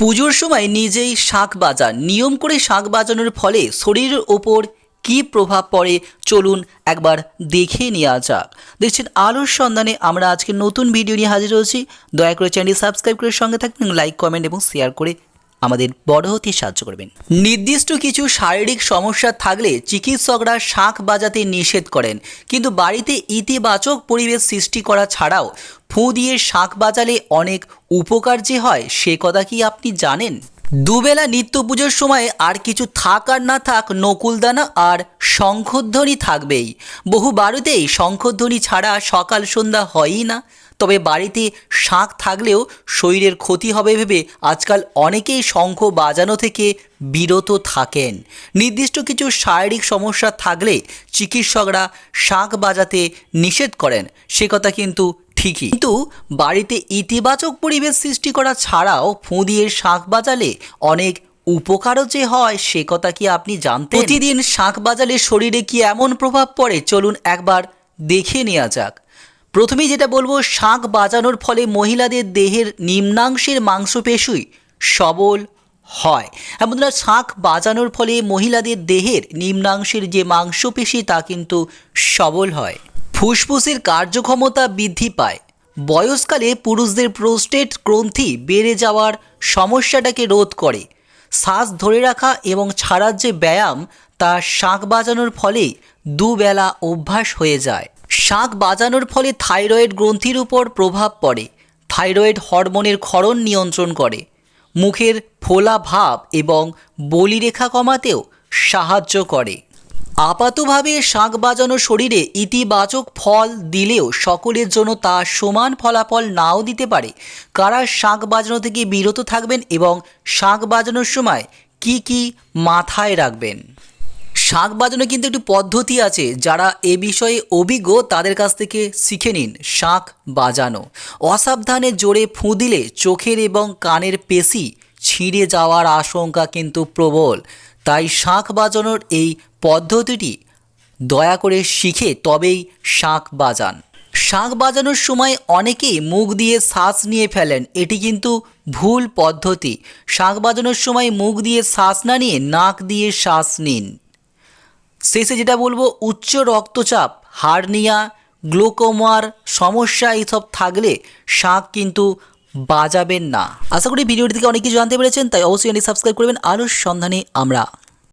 পুজোর সময় নিজেই শাঁখ বাজান নিয়ম করে শাঁখ বাজানোর ফলে শরীরের ওপর কী প্রভাব পড়ে চলুন একবার দেখে নেওয়া যাক। দেখছেন আলোর সন্ধানে আমরা আজকে নতুন ভিডিও নিয়ে হাজির হয়েছি। দয়া করে চ্যানেলটি সাবস্ক্রাইব করে সঙ্গে থাকবেন লাইক কমেন্ট এবং শেয়ার করে আমাদের বড় হতে সাহায্য করবেন। নির্দিষ্ট কিছু শারীরিক সমস্যা থাকলে চিকিৎসকরা শাঁখ বাজাতে নিষেধ করেন। কিন্তু বাড়িতে ইতিবাচক পরিবেশ সৃষ্টি করা ছাড়াও ফুঁ দিয়ে শাঁখ বাজালে অনেক উপকার যে হয়, সে কথা কি আপনি জানেন? দুবেলা নিত্য পুজোর সময় আর কিছু থাক আর না থাক নকুলদানা আর শঙ্খধ্বনি থাকবেই। বহু বাড়িতেই শঙ্খধ্বনি ছাড়া সকাল সন্ধ্যা হয়ই না। তবে বাড়িতে শাঁখ থাকলেও শরীরের ক্ষতি হবে ভেবে আজকাল অনেকেই শঙ্খ বাজানো থেকে বিরত থাকেন। নির্দিষ্ট কিছু শারীরিক সমস্যা থাকলে চিকিৎসকরা শাঁখ বাজাতে নিষেধ করেন। সে কথা কিন্তু ঠিকই। কিন্তু বাড়িতে ইতিবাচক পরিবেশ সৃষ্টি করা ছাড়াও ফুঁ দিয়ে শাঁখ বাজালে অনেক উপকারও যে হয়, সে কথা কি আপনি জানতেন? প্রতিদিন শাঁখ বাজালে শরীরে কি এমন প্রভাব পড়ে? চলুন একবার দেখে নেওয়া যাক। প্রথমেই যেটা বলব শাঁখ বাজানোর ফলে মহিলাদের দেহের নিম্নাংশের মাংসপেশি সবল হয়। হ্যাঁ বন্ধুরা শাঁখ বাজানোর ফলে মহিলাদের দেহের নিম্নাংশের যে মাংসপেশি তা কিন্তু সবল হয়। ফুসফুসের কার্যক্ষমতা বৃদ্ধি পায়। বয়সকালে পুরুষদের প্রোস্টেট গ্রন্থি বেড়ে যাওয়ার সমস্যাটাকে রোধ করে। শ্বাস ধরে রাখা এবং ছাড়ার যে ব্যায়াম, তা শাঁখ বাজানোর ফলে দুবেলা অভ্যাস হয়ে যায়। শাঁখ বাজানোর ফলে থাইরয়েড গ্রন্থির উপর প্রভাব পড়ে। থাইরয়েড হরমোনের ক্ষরণ নিয়ন্ত্রণ করে। মুখের ফোলা ভাব এবং বলিরেখা কমাতেও সাহায্য করে। আপাতভাবে শাঁখ বাজানো শরীরে ইতিবাচক ফল দিলেও সকলের জন্য তা সমান ফলাফল নাও দিতে পারে। কারা শাঁখ বাজানো থেকে বিরত থাকবেন এবং শাঁখ বাজানোর সময় কি কি মাথায় রাখবেন? শাঁখ বাজানো কিন্তু একটি পদ্ধতি আছে, যারা এ বিষয়ে অভিজ্ঞ তাদের কাছ থেকে শিখে নিন শাঁখ বাজানো। অসাবধানে জোরে ফুঁ দিলে চোখের এবং কানের পেশি ছিঁড়ে যাওয়ার আশঙ্কা কিন্তু প্রবল। তাই শাঁখ বাজানোর এই পদ্ধতিটি দয়া করে শিখে তবেই শাঁখ বাজান। শাঁখ বাজানোর সময় অনেকেই মুখ দিয়ে শ্বাস নিয়ে ফেলেন, এটি কিন্তু ভুল পদ্ধতি। শাঁখ বাজানোর সময় মুখ দিয়ে শ্বাস না নিয়ে নাক দিয়ে শ্বাস নিন। শেষে যেটা বলব, উচ্চ রক্তচাপ, হার্নিয়া, গ্লোকোমার সমস্যা, এইসব থাকলে শাঁখ কিন্তু বাজাবেন না। আশা করি ভিডিওটি থেকে অনেক কিছু জানতে পেরেছেন, তাই অবশ্যই সাবস্ক্রাইব করবেন। আরও সন্ধানে আমরা